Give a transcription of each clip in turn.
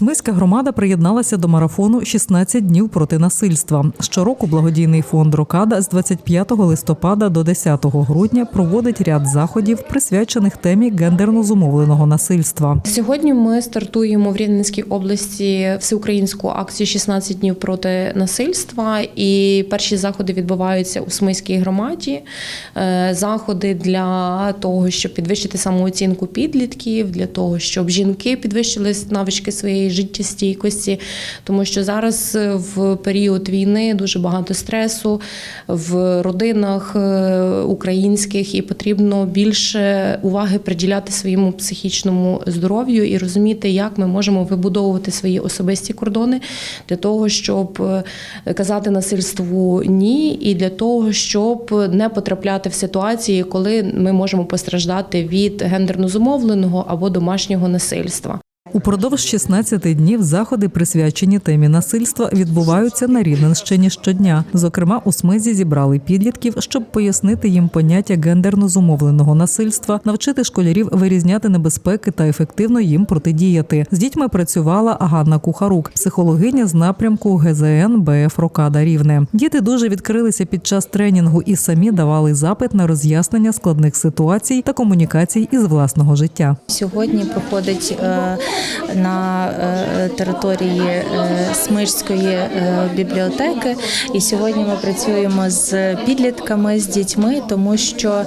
Чернівецька громада приєдналася до марафону «16 днів проти насильства. Щороку благодійний фонд Рокада з 25 листопада до 10 грудня проводить ряд заходів, присвячених темі гендерно зумовленого насильства. Сьогодні ми стартуємо в Рівненській області всеукраїнську акцію «16 днів проти насильства. І перші заходи відбуваються у Смиській громаді. Е, Заходи для того, щоб підвищити самооцінку підлітків, для того, щоб жінки підвищили навички своєї життєстійкості, тому що зараз е, в період війни дуже багато стресу в родинах е, українських, і потрібно більше уваги приділяти своєму психічному здоров'ю і розуміти, як ми можемо вибудовувати свої особисті кордони для того, щоб е, казати насильству ні, і для того, щоб не потрапляти в ситуації, коли ми можемо постраждати від гендерно зумовленого або домашнього насильства. Упродовж 16 днів заходи, присвячені темі насильства, відбуваються на Рівненщині щодня. Зокрема, у смизі зібрали підлітків, щоб пояснити їм поняття гендерно зумовленого насильства, навчити школярів вирізняти небезпеки та ефективно їм протидіяти. З дітьми працювала Ганна Кухарук, психологиня з напрямку ГЗН БФ Рокада Рівне. Діти дуже відкрилися під час тренінгу і самі давали запит на роз'яснення складних ситуацій та комунікацій із власного життя. Сьогодні проходить е, на е, території е, Смирської е, бібліотеки, і сьогодні ми працюємо з підлітками, з дітьми, тому що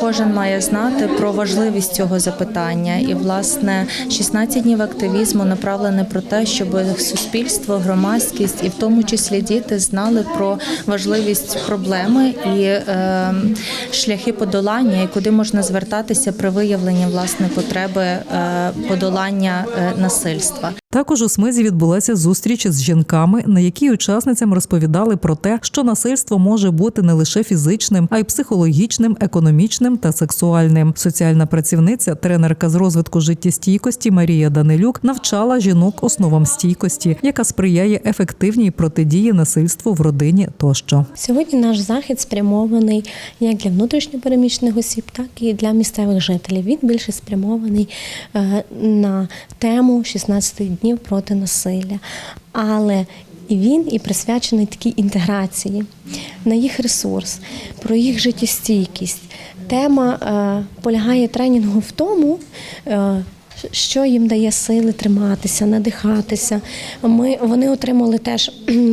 кожен має знати про важливість цього запитання. І власне 16 днів активізму направлене про те, щоб суспільство, громадськість і в тому числі діти знали про важливість проблеми і е, шляхи подолання, і куди можна звертатися при виявленні власне потреби е, подолання е, насильства. Також у смизі відбулася зустріч з жінками, на якій учасницям розповідали про те, що насильство може бути не лише фізичним, а й психологічним, економічним та сексуальним. Соціальна працівниця, тренерка з розвитку життєстійкості Марія Данилюк навчала жінок основам стійкості, яка сприяє ефективній протидії насильству в родині тощо. Сьогодні наш захід спрямований як для внутрішньопереміщених осіб, так і для місцевих жителів. Він більше спрямований е, на тему 16 днів проти насилля. Але він і присвячений такій інтеграції на їх ресурс, про їх життєстійкість. Тема е, полягає тренінгу в тому. Що їм дає сили триматися, надихатися. Ми вони отримали теж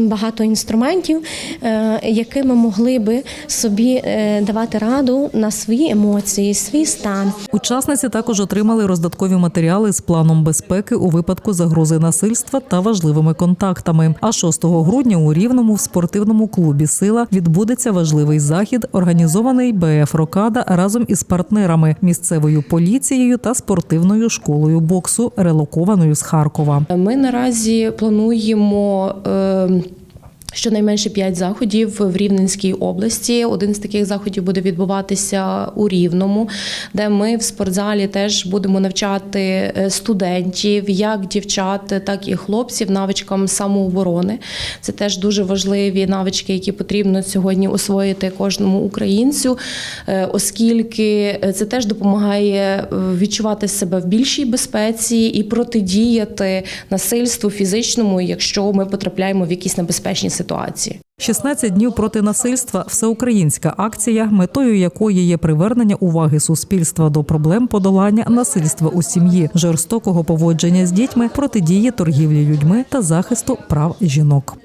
багато інструментів, е, якими могли би собі е, давати раду на свої емоції, свій стан. Учасниці також отримали роздаткові матеріали з планом безпеки у випадку загрози насильства та важливими контактами. А 6 грудня у Рівному в спортивному клубі Сила відбудеться важливий захід, організований БФ Рокада разом із партнерами місцевою поліцією та спортивною школою боксу, релокованою з Харкова. Ми наразі плануємо. Е, Щонайменше п'ять заходів в Рівненській області. Один з таких заходів буде відбуватися у Рівному, де ми в спортзалі теж будемо навчати е, студентів, як дівчат, так і хлопців, навичкам самооборони. Це теж дуже важливі навички, які потрібно сьогодні освоїти кожному українцю, е, оскільки це теж допомагає е, відчувати себе в більшій безпеці і протидіяти насильству фізичному, якщо ми потрапляємо в якісь небезпечні ситуації. 16 днів проти насильства всеукраїнська акція, метою якої є привернення уваги суспільства до проблем подолання насильства у сім'ї, жорстокого поводження з дітьми, протидії торгівлі людьми та захисту прав жінок.